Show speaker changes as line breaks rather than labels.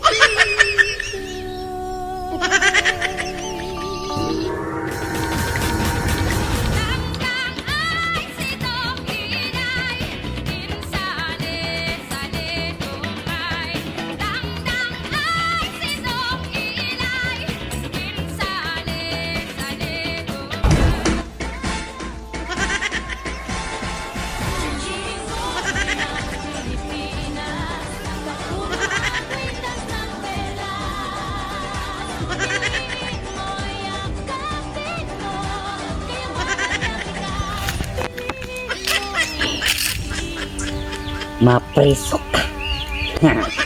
Ha ha! ka. Ha.